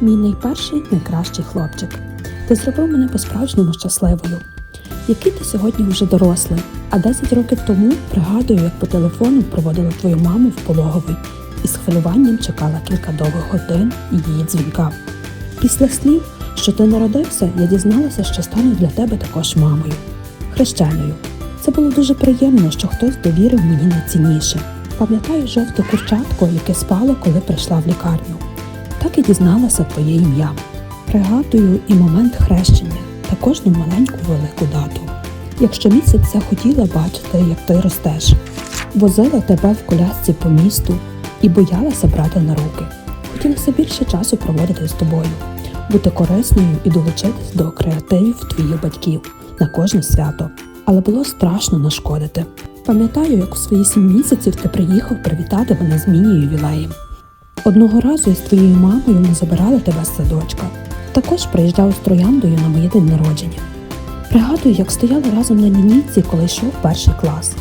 Мій найперший найкращий хлопчик. Ти зробив мене по-справжньому щасливою. Який ти сьогодні вже дорослий, а 10 років тому пригадую, як по телефону проводила твою маму в пологовий і з хвилюванням чекала кілька довгих годин її дзвінка. Після слів, що ти народився, я дізналася, що стану для тебе також мамою, хрещеною. Це було дуже приємно, що хтось довірив мені найцінніше. Пам'ятаю жовте курчатко, яке спало, коли прийшла в лікарню. Так і дізналася твоє ім'я. Пригадую і момент хрещення та кожну маленьку велику дату. Як щомісяця хотіла бачити, як ти ростеш, возила тебе в колясці по місту і боялася брати на руки. Хотілося більше часу проводити з тобою, бути корисною і долучитись до креативів твоїх батьків на кожне свято. Але було страшно нашкодити. Пам'ятаю, як у свої сім місяців ти приїхав привітати мене з міні-ювілеєм. Одного разу із твоєю мамою ми забирали тебе з садочка. Також приїжджав з трояндою на моє день народження. Пригадую, як стояли разом на лінійці, коли йшов перший клас.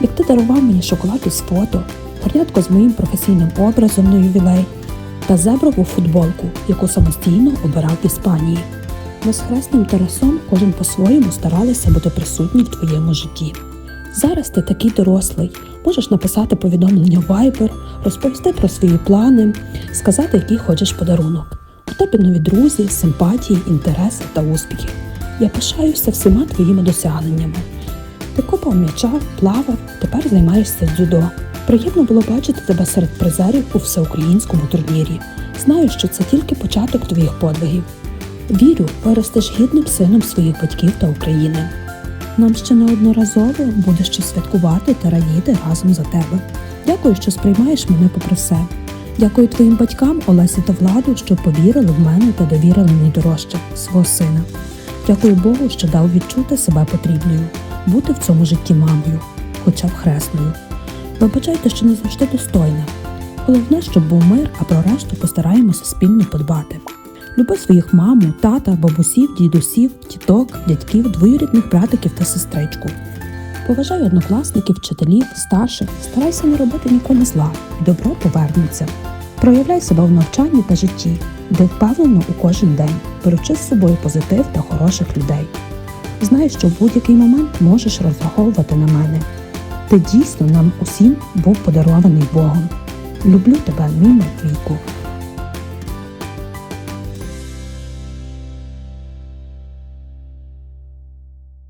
Як ти дарував мені шоколад із фото, горнятко з моїм професійним образом на ювілей та зеброву футболку, яку самостійно обирав в Іспанії. Ми з хресним Тарасом кожен по-своєму старалися бути присутні в твоєму житті. Зараз ти такий дорослий, можеш написати повідомлення в Viber, розповісти про свої плани, сказати, який хочеш подарунок. У тебе нові друзі, симпатії, інтереси та успіхи. Я пишаюся всіма твоїми досягненнями. Ти копав м'яча, плавав, тепер займаєшся дзюдо. Приємно було бачити тебе серед призерів у всеукраїнському турнірі. Знаю, що це тільки початок твоїх подвигів. Вірю, виростеш гідним сином своїх батьків та України. Нам ще неодноразово буде що святкувати та радіти разом за тебе. Дякую, що сприймаєш мене попри все. Дякую твоїм батькам, Олесі та Владу, що повірили в мене та довірили мені дорожче свого сина. Дякую Богу, що дав відчути себе потрібною, бути в цьому житті мамою, хоча б хресною. Вибачайте, що не завжди достойна. Головне, щоб був мир, а про решту постараємося спільно подбати. Люби своїх маму, тата, бабусів, дідусів, тіток, дядьків, двоюрідних братиків та сестричку. Поважай однокласників, вчителів, старших, старайся не робити нікому зла, добро повернеться. Проявляй себе в навчанні та житті, де впевнено у кожен день, беручи з собою позитив та хороших людей. Знай, що в будь-який момент можеш розраховувати на мене. Ти дійсно нам усім був подарований Богом. Люблю тебе, мій Матвійку.